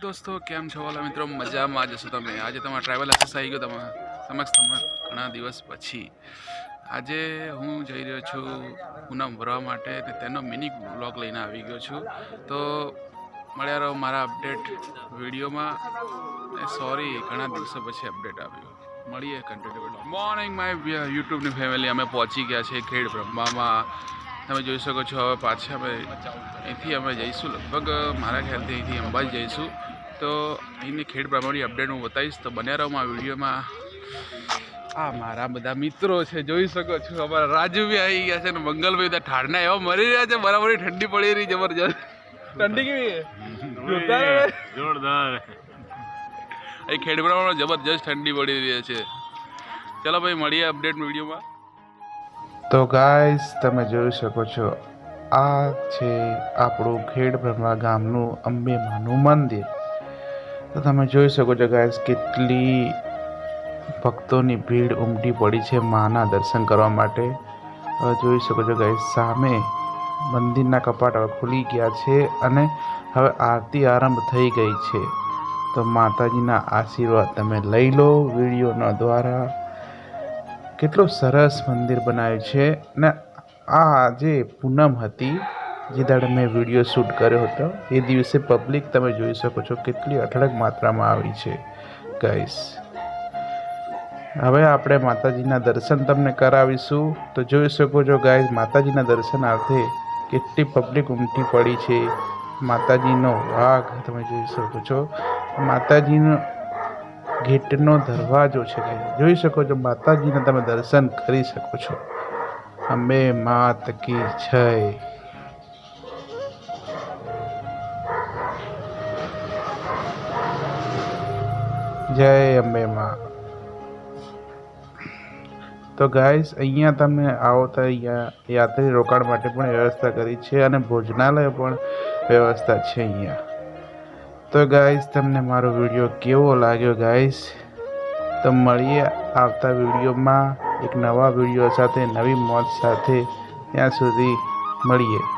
દોસ્તો, કેમ છો વાલા મિત્રો? મજામાં જશો તમે. આજે તમારા ટ્રાવેલ એક્સેસ આવી ગયો તમારા સમક્ષ તમારા ઘણા દિવસ પછી. આજે હું જઈ રહ્યો છું પૂનમ ભરવા માટે તેનો મિની બ્લોગ લઈને આવી ગયો છું. તો મળ્યા રહો મારા અપડેટ વિડીયોમાં. સોરી ઘણા દિવસો પછી અપડેટ આવ્યો. મળીએ કન્ટિન્યુ મોર્નિંગ માય યુટ્યુબની ફેમિલી અમે પહોંચી ગયા છે ખેડ બ્રહ્મામાં. તમે જોઈ શકો છો, હવે પાછા અમે અહીંથી અમે જઈશું લગભગ, મારા ખ્યાલથી અહીંથી અંબાજી જઈશું. તો અહીંની ખેડ બ્રાહ્મણની અપડેટ હું બતાવીશ. તો બન્યા રહો મારા વિડીયોમાં આ મારા બધા મિત્રો છે જોઈ શકો છો. અમારા રાજુ બી આવી ગયા છે ને મંગલભાઈ બધા ઠારના એવા મરી રહ્યા છે બરાબર ઠંડી પડી રહી જબરજસ્ત. ઠંડી કેવી જોરદાર. જોરદાર. અહીં ખેડ બ્રાહ્મણમાં જબરજસ્ત ઠંડી પડી રહી છે. ચલો ભાઈ મળીએ અપડેટ વિડીયોમાં. તો ગાઈસ તમે જોઈ શકો છો આ છે આપણું ખેડ બ્રહ્મા ગામનું અંબે માનું મંદિર. તો તમે જોઈ શકો છો ગાઈસ કેટલી ભક્તોની ભીડ ઉમટી પડી છે માના દર્શન કરવા માટે. હવે જોઈ શકો છો ગાઈસ સામે મંદિરના કપાટ હવે ખુલી ગયા છે અને હવે આરતી આરંભ થઈ ગઈ છે. તો માતાજીના આશીર્વાદ તમે લઈ લો વિડીયોના દ્વારા. કેટલું સરસ મંદિર બનાવ્યું છે ને આ જે પૂનમ હતી જે દાડે મેં વીડિયો શૂટ કર્યો હતો, એ દિવસે પબ્લિક તમે જોઈ શકો છો કેટલી અઢળક માત્રામાં આવી છે ગાઈસ હવે આપણે માતાજીના દર્શન તમને કરાવીશું. તો જોઈ શકો છો ગાઈસ માતાજીના દર્શનાર્થે કેટલી પબ્લિક ઉમટી પડી છે. માતાજીનો વાઘ, તમે જોઈ શકો છો. માતાજીનો ગેટનો દરવાજો છે ગાઈસ જોઈ શકો છો, માતાજીના તમે દર્શન કરી શકો છો. અમે માત કી જય. જય અંબે માં. તો ગાઈસ અહીંયા તમે આવો તો અહીંયા યાત્રી રોકાણ માટે પણ વ્યવસ્થા કરી છે અને ભોજનાલય પણ વ્યવસ્થા છે અહીંયા. તો ગાઈસ તમને મારો વીડિયો કેવો લાગ્યો ગાઈસ તો મળીએ આવતા વિડીયોમાં એક નવા વીડિયો સાથે, નવી મોજ સાથે. ત્યાં સુધી મળીએ.